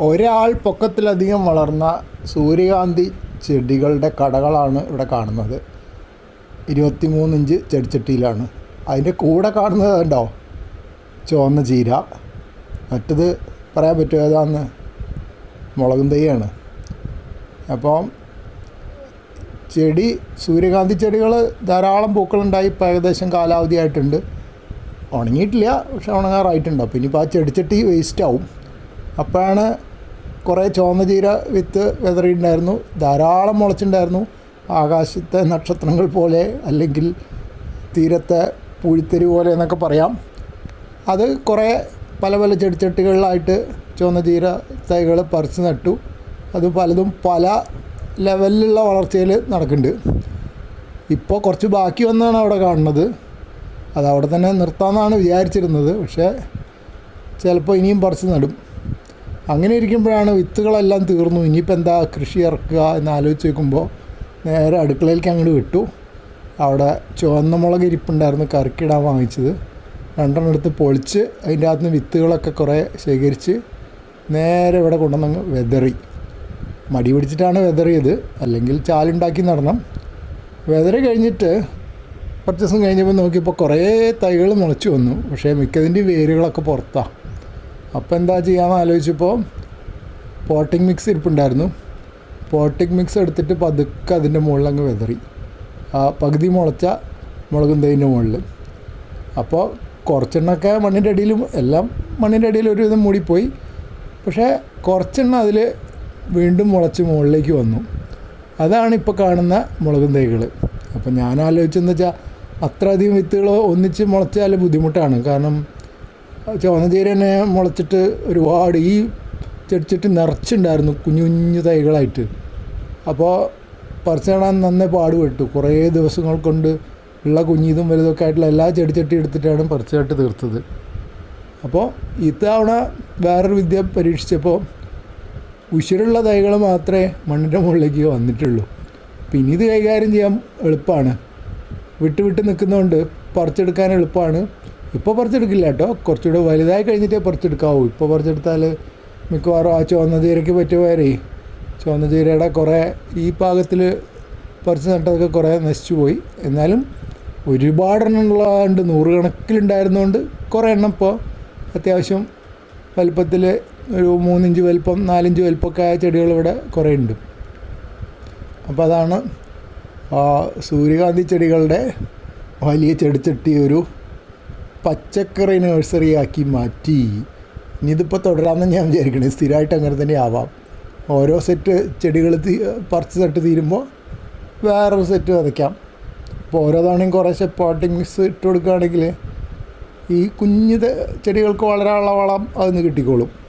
ഒരാൾ പൊക്കത്തിലധികം വളർന്ന സൂര്യകാന്തി ചെടികളുടെ കടകളാണ് ഇവിടെ കാണുന്നത്. ഇരുപത്തി മൂന്നിഞ്ച് ചെടിച്ചട്ടിയിലാണ്. അതിന്റെ കൂടെ കാണുന്നത് ഉണ്ടോ ചുവന്ന ചീര. മറ്റത് പറയാൻ പറ്റുമോ ഏതാന്ന്? മുളകും തൈയാണ്. അപ്പം ചെടി സൂര്യകാന്തി ചെടികൾ ധാരാളം പൂക്കളുണ്ടായി ഇപ്പോൾ ഏകദേശം കാലാവധി ആയിട്ടുണ്ട് ഉണങ്ങിയിട്ടില്ല പക്ഷെ ഉണങ്ങാറായിട്ടുണ്ട്. പിന്നെ ഇനിയിപ്പോൾ ആ ചെടിച്ചട്ടി വേസ്റ്റ് ആവും. അപ്പോഴാണ് കുറേ ചുവന്ന ചീര വിത്ത് വിതറിയിട്ടുണ്ടായിരുന്നു. ധാരാളം മുളച്ചിട്ടുണ്ടായിരുന്നു. ആകാശത്തെ നക്ഷത്രങ്ങൾ പോലെ അല്ലെങ്കിൽ തീരത്തെ പൂഴിത്തരി പോലെ എന്നൊക്കെ പറയാം. അത് കുറേ പല പല ചെടിച്ചട്ടികളിലായിട്ട് ചുവന്ന ചീര തൈകൾ പറിച്ച് നട്ടു. അത് പലതും പല ലെവലിലുള്ള വളർച്ചയിൽ നടക്കുന്നുണ്ട്. ഇപ്പോൾ കുറച്ച് ബാക്കി വന്നാണ് അവിടെ കാണുന്നത്. അത് അവിടെ തന്നെ നിർത്താമെന്നാണ് വിചാരിച്ചിരുന്നത്. പക്ഷേ ചിലപ്പോൾ ഇനിയും പറിച്ച് നടും. അങ്ങനെ ഇരിക്കുമ്പോഴാണ് വിത്തുകളെല്ലാം തീർന്നു. ഇനിയിപ്പോൾ എന്താ കൃഷി ഇറക്കുക എന്ന് ആലോചിച്ച് നോക്കുമ്പോൾ നേരെ അടുക്കളയിലേക്ക് അങ്ങോട്ട് വിട്ടു. അവിടെ ചുവന്ന മുളക് ഇരിപ്പുണ്ടായിരുന്നു കറിക്കിടാൻ വാങ്ങിച്ചത്. രണ്ടെണ്ണം എടുത്ത് പൊളിച്ച് അതിന്റെ അകത്ത് നിന്ന് വിത്തുകളൊക്കെ കുറേ ശേഖരിച്ച് നേരെ ഇവിടെ കൊണ്ടുവന്നങ്ങ് വെതറി. മടി പിടിച്ചിട്ടാണ് വെതറിയത്. അല്ലെങ്കിൽ ചാലുണ്ടാക്കി നടണം. വെതറി കഴിഞ്ഞിട്ട് കുറച്ച് ദിവസം കഴിഞ്ഞപ്പോൾ നോക്കിയപ്പോൾ കുറേ തൈകൾ മുളച്ചു വന്നു. പക്ഷേ മിക്കതിന്റെ വേരുകളൊക്കെ പുറത്താണ് അപ്പോൾ എന്താ ചെയ്യാമെന്ന് ആലോചിച്ചപ്പോൾ പോട്ടിംഗ് മിക്സ് ഇരിപ്പുണ്ടായിരുന്നു. പോട്ടിംഗ് മിക്സ് എടുത്തിട്ട് പതുക്കെ അതിന്റെ മുകളിൽ അങ്ങ് വെതറി. ആ പകുതി മുളച്ച മുളകും തൈന്റെ മുകളിൽ അപ്പോൾ കുറച്ചെണ്ണമൊക്കെ മണ്ണിന്റെ അടിയിലും എല്ലാം മണ്ണിന്റെ അടിയിൽ ഒരുവിധം മൂടിപ്പോയി. പക്ഷേ കുറച്ചെണ്ണം അതിൽ വീണ്ടും മുളച്ച് മുകളിലേക്ക് വന്നു. അതാണ് ഇപ്പോൾ കാണുന്ന മുളകും തൈകൾ അപ്പോൾ ഞാൻ ആലോചിച്ചെന്ന് വെച്ചാൽ അത്രയധികം വിത്തുകൾ ഒന്നിച്ച് മുളച്ചാൽ ബുദ്ധിമുട്ടാണ്. കാരണം ചുവന്ന ചീര തന്നെ മുളച്ചിട്ട് ഒരുപാട് ഈ ചെടിച്ചിട്ട് നിറച്ചുണ്ടായിരുന്നു കുഞ്ഞു കുഞ്ഞു തൈകളായിട്ട്. അപ്പോൾ പറിച്ച് നടാൻ നന്നേ പാടുപെട്ടു. കുറേ ദിവസങ്ങൾ കൊണ്ട് ഉള്ള കുഞ്ഞിതും വലുതൊക്കെ ആയിട്ടുള്ള എല്ലാ ചെടിച്ചട്ടി എടുത്തിട്ടാണ് പറിച്ച് നട്ട് തീർത്തത്. അപ്പോൾ ഇത്തവണ വേറൊരു വിദ്യ പരീക്ഷിച്ചപ്പോൾ ഉശിരുള്ള തൈകൾ മാത്രമേ മണ്ണിന്റെ മുകളിലേക്ക് വന്നിട്ടുള്ളൂ. പിന്നെ ഇത് കൈകാര്യം ചെയ്യാൻ എളുപ്പമാണ് വിട്ട് വിട്ട് നിൽക്കുന്നതുകൊണ്ട് പറിച്ചെടുക്കാൻ എളുപ്പമാണ് ഇപ്പോൾ പറിച്ചെടുക്കില്ല കേട്ടോ കുറച്ചുകൂടെ വലുതായി കഴിഞ്ഞിട്ടേ പറിച്ചെടുക്കാവൂ. ഇപ്പോൾ പറിച്ചെടുത്താൽ മിക്കവാറും ആ ചുവന്ന ചീരയ്ക്ക് പറ്റിയ പേരേ ചുവന്ന ചീരയുടെ കുറേ ഈ പാകത്തിൽ പറിച്ച് നട്ടതൊക്കെ കുറേ നശിച്ചു പോയി. എന്നാലും ഒരുപാടെണ്ണം ഉള്ളതുകൊണ്ട് നൂറുകണക്കിലുണ്ടായിരുന്നതുകൊണ്ട് കുറേ എണ്ണം ഇപ്പോൾ അത്യാവശ്യം വലുപ്പത്തിൽ ഒരു മൂന്നിഞ്ച് വലുപ്പം നാലിഞ്ച് വലുപ്പമൊക്കെ ആയ ചെടികൾ ഇവിടെ കുറേ ഉണ്ട് അപ്പോൾ അതാണ് സൂര്യകാന്തി ചെടികളുടെ വലിയ ചെടിച്ചട്ടി ഒരു പച്ചക്കറി നഴ്സറി ആക്കി മാറ്റി. ഇനിയിതിപ്പോൾ തുടരാമെന്ന് ഞാൻ വിചാരിക്കണേ. സ്ഥിരമായിട്ട് അങ്ങനെ തന്നെ ആവാം. ഓരോ സെറ്റ് ചെടികൾ തീ പറിച്ച് നട്ട് തീരുമ്പോൾ വേറൊരു സെറ്റ് വിതയ്ക്കാം അപ്പോൾ ഓരോ തവണയും കുറേശ്ശെ പോട്ടിങ്സ് ഇട്ട് കൊടുക്കുകയാണെങ്കിൽ ഈ കുഞ്ഞു ചെടികൾക്ക് വളരാനുള്ള വളം അതിന് കിട്ടിക്കോളും.